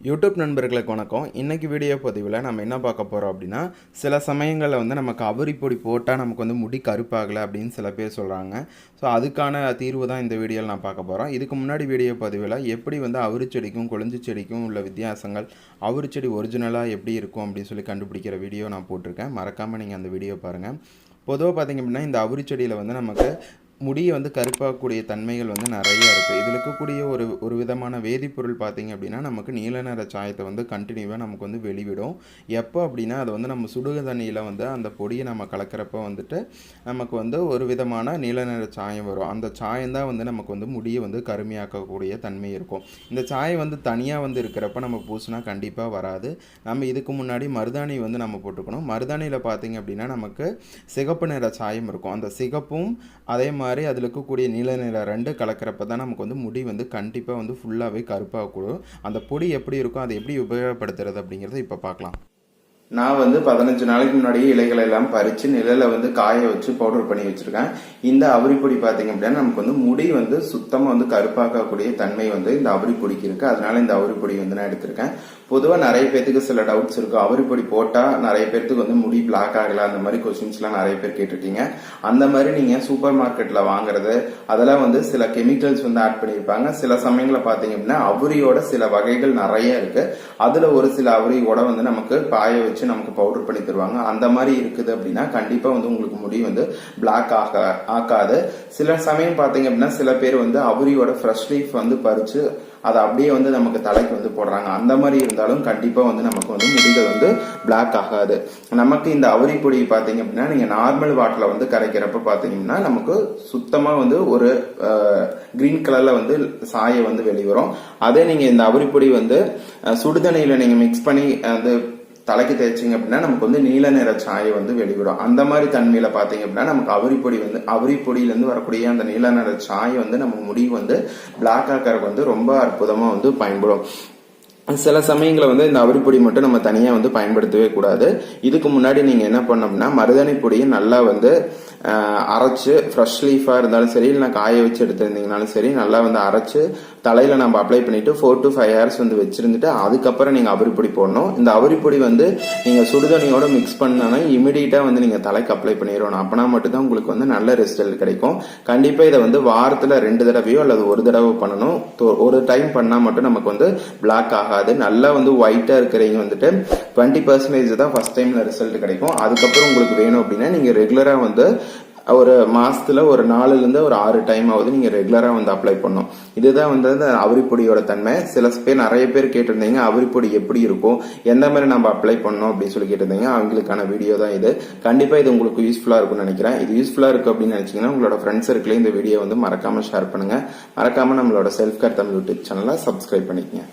YouTube நண்பர்களுக்கு வணக்கம். இன்றைக்கி வீடியோ பதிவில் நம்ம என்ன பார்க்க போகிறோம் அப்படின்னா சில சமயங்களில் வந்து நமக்கு அவரிப்பொடி பொடி போட்டால் நமக்கு வந்து முடி கருப்பாகலை அப்படின்னு சில பேர் சொல்கிறாங்க ஸோ அதுக்கான தீர்வு தான் இந்த வீடியோவில் நான் பார்க்க போகிறோம் இதுக்கு முன்னாடி வீடியோ பதிவில் எப்படி வந்து அவரி செடிக்கும் கொழிஞ்சி செடிக்கும் உள்ள வித்தியாசங்கள் அவரி செடி ஒரிஜினலாக எப்படி இருக்கும் அப்படின்னு சொல்லி கண்டுபிடிக்கிற வீடியோ நான் போட்டிருக்கேன். மறக்காமல் நீங்கள் அந்த வீடியோ பாருங்கள் பொதுவாக பார்த்தீங்க அப்படின்னா இந்த அவரி செடியில் வந்து நமக்கு முடியை வந்து கருப்பாகக்கூடிய தன்மைகள் வந்து நிறைய இருக்குது இதில் இருக்கக்கூடிய ஒரு ஒரு விதமான வேதிப்பொருள் பார்த்திங்க அப்படின்னா நமக்கு நீல நிற சாயத்தை வந்து கண்டினியூவாக நமக்கு வந்து வெளிவிடும். எப்போ அப்படின்னா அதை வந்து நம்ம சுடுக தண்ணியில் வந்து அந்த பொடியை நம்ம கலக்கிறப்ப வந்துட்டு நமக்கு வந்து ஒரு விதமான நீல நிற சாயம் வரும். அந்த சாயம் தான் வந்து நமக்கு வந்து முடியை வந்து கருமையாக்கக்கூடிய தன்மை இருக்கும். இந்த சாயம் வந்து தனியாக வந்து இருக்கிறப்ப நம்ம பூசினா கண்டிப்பாக வராது. நம்ம இதுக்கு முன்னாடி மருதாணி வந்து நம்ம போட்டுக்கணும். மருதாணியில் பார்த்தீங்க அப்படின்னா நமக்கு சிகப்பு நிற சாயம் இருக்கும். அந்த சிகப்பும் அதே மாதிரி மாதிரி அதில் இருக்கக்கூடிய நீல நிற ரெண்டு கலக்கிறப்ப தான் நமக்கு வந்து முடி வந்து கண்டிப்பாக வந்து ஃபுல்லாகவே கருப்பாகக்கூடும் அந்த பொடி எப்படி இருக்கும் அதை எப்படி உபயோகப்படுத்துறது அப்படிங்கிறத இப்போ பார்க்கலாம். நான் வந்து பதினஞ்சு நாளைக்கு முன்னாடியே இலைகளை எல்லாம் பறித்து நிழலில் வந்து காய வச்சு பவுடர் பண்ணி வச்சிருக்கேன். இந்த அவரிப்பொடி பார்த்தீங்க அப்படின்னா நமக்கு வந்து முடி வந்து சுத்தமாக வந்து கருப்பாக்கக்கூடிய தன்மை வந்து இந்த அவரிப்பொடிக்கு இருக்கு. அதனால இந்த அவரிப்பொடி வந்து நான் எடுத்திருக்கேன். பொதுவாக நிறைய பேத்துக்கு சில டவுட்ஸ் இருக்கும் அவரிப்பொடி போட்டால் நிறைய பேர்த்துக்கு வந்து முடி பிளாக் ஆகல அந்த மாதிரி கொஸ்டின்ஸ்லாம் நிறைய பேர் கேட்டிருக்கீங்க. அந்த மாதிரி நீங்கள் சூப்பர் மார்க்கெட்டில் வாங்குறது அதெல்லாம் வந்து சில கெமிக்கல்ஸ் வந்து ஆட் பண்ணியிருப்பாங்க. சில சமயங்களில் பார்த்தீங்க அப்படின்னா அவரியோட சில வகைகள் நிறைய இருக்கு. அதில் ஒரு சில அவரியோட வந்து நமக்கு பாய வச்சு நமக்கு பவுடர் பண்ணி தருவாங்க. அந்த மாதிரி இருக்குது அப்படின்னா கண்டிப்பாக வந்து உங்களுக்கு முடி வந்து பிளாக் ஆக ஆக்காது. சில சமயம் பார்த்தீங்க அப்படின்னா சில பேர் வந்து அவரியோட ஃப்ரெஷ் லீஃப் வந்து பறிச்சு அதை அப்படியே வந்து நமக்கு தலைக்கு வந்து போடுறாங்க. அந்த மாதிரி இருந்தாலும் கண்டிப்பாக வந்து நமக்கு வந்து முடிகள் வந்து பிளாக் ஆகாது. நமக்கு இந்த அவரி பொடி பார்த்தீங்க அப்படின்னா நீங்கள் நார்மல் வாட்டரில் வந்து கரைக்கிறப்ப பார்த்தீங்கன்னா நமக்கு சுத்தமாக வந்து ஒரு கிரீன் கலரில் வந்து சாயை வந்து வெளிவரும். அதே நீங்கள் இந்த அவரி பொடி வந்து சுடுதண்ணியில் நீங்கள் மிக்ஸ் பண்ணி அந்த தலைக்கு தேய்ச்சிங்க அப்படின்னா நமக்கு வந்து நீல நிற சாயை வந்து வெளிவிடும். அந்த மாதிரி தன்மையில பாத்தீங்க அப்படின்னா நமக்கு அவரிப்பொடி வந்து அவரிப்பொடியிலேருந்து வரக்கூடிய அந்த நீல நிற சாயை வந்து நம்ம முடி வந்து பிளாக் ஆக்கறதுக்கு வந்து ரொம்ப அற்புதமா வந்து பயன்படும். சில சமயங்களில் வந்து இந்த அவரிப்பொடி மட்டும் நம்ம தனியாக வந்து பயன்படுத்தவே கூடாது. இதுக்கு முன்னாடி நீங்கள் என்ன பண்ணோம்னா மருதாணி பொடியை நல்லா வந்து அரைச்சு ஃப்ரெஷ் லீஃபாக இருந்தாலும் சரி இல்லை காய வச்சு எடுத்திருந்தீங்கனாலும் சரி நல்லா வந்து அரைச்சு தலையில் நம்ம அப்ளை பண்ணிவிட்டு ஃபோர் டு ஃபைவ் ஹவர்ஸ் வந்து வச்சுருந்துட்டு அதுக்கப்புறம் நீங்கள் அவரிப்பொடி போடணும். இந்த அவரிப்பொடி வந்து நீங்கள் சுடுதண்ணியோட மிக்ஸ் பண்ணனா இமிடியேட்டாக வந்து நீங்கள் தலைக்கு அப்ளை பண்ணிடணும். அப்பனா மட்டும்தான் உங்களுக்கு வந்து நல்ல ரிசல்ட் கிடைக்கும். கண்டிப்பாக இதை வந்து வாரத்தில் ரெண்டு தடவையோ அல்லது ஒரு தடவை பண்ணணும். ஒரு டைம் பண்ணால் மட்டும் நமக்கு வந்து பிளாக் ஆகாது. நல்லா வந்து ஒயிட்டாக இருக்கிறவங்க வந்துட்டு டுவெண்ட்டி பர்சன்டேஜ் தான் ஃபர்ஸ்ட் டைமில் ரிசல்ட் கிடைக்கும். அதுக்கப்புறம் உங்களுக்கு வேணும் அப்படின்னா நீங்கள் ரெகுலராக வந்து ஒரு மாசத்துல ஒரு நாலுலேருந்து ஒரு ஆறு டைம் ஆகுது நீங்க ரெகுலரா வந்து அப்ளை பண்ணும் இதுதான் வந்து அந்த அவரிப்பொடியோட தன்மை. சில பேர் நிறைய பேர் கேட்டிருந்தீங்க அவரிப்பொடி எப்படி இருக்கும்? எந்த மாதிரி நம்ம அப்ளை பண்ணோம் அப்படின்னு சொல்லி கேட்டிருந்தீங்க. அவங்களுக்கான வீடியோ தான் இது. கண்டிப்பா இது உங்களுக்கு யூஸ்ஃபுல்லா இருக்கும்னு நினைக்கிறேன். இது யூஸ்ஃபுல்லா இருக்கு அப்படின்னு நினைச்சீங்கன்னா உங்களோட ஃப்ரெண்ட்ஸ் சர்க்கிளே இந்த வீடியோ வந்து மறக்காம ஷேர் பண்ணுங்க. மறக்காம நம்மளோட செல்ஃப் கேர் தமிழ் யூடியூப் சேனலை சப்ஸ்கிரைப் பண்ணிக்கங்க.